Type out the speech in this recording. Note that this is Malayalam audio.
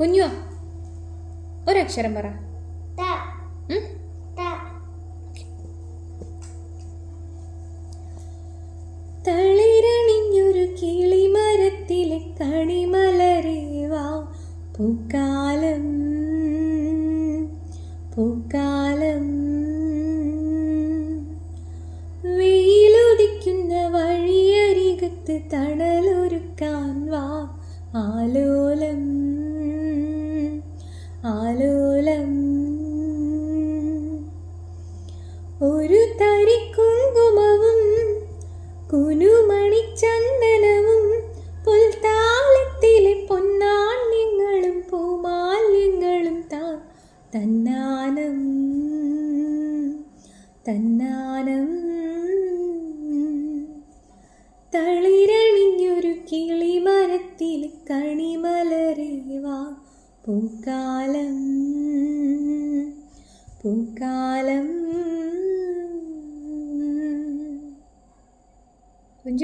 കുഞ്ഞു ഒരക്ഷരം പറ. തളിരണിഞ്ഞൊരു കിളിമരത്തിലെ കണിമലരേവാ പൂക്കാലം പൂക്കാലം. വെയിലൊതിക്കുന്ന വഴിയരികത്ത് തണലൊരുക്കാൻ വാ ആലോലം. കുനുമണിച്ചന്ദനവും പുൽത്താളത്തിലെ പൊന്നാണ്യങ്ങളും പൂമാല്യങ്ങളും താ തന്നാനം തന്നാനം. തളിരണിഞ്ഞൊരു കിളിമരത്തിൽ കണിമലരേവാ പൂക്കാലം പൂക്കാലം. बुझ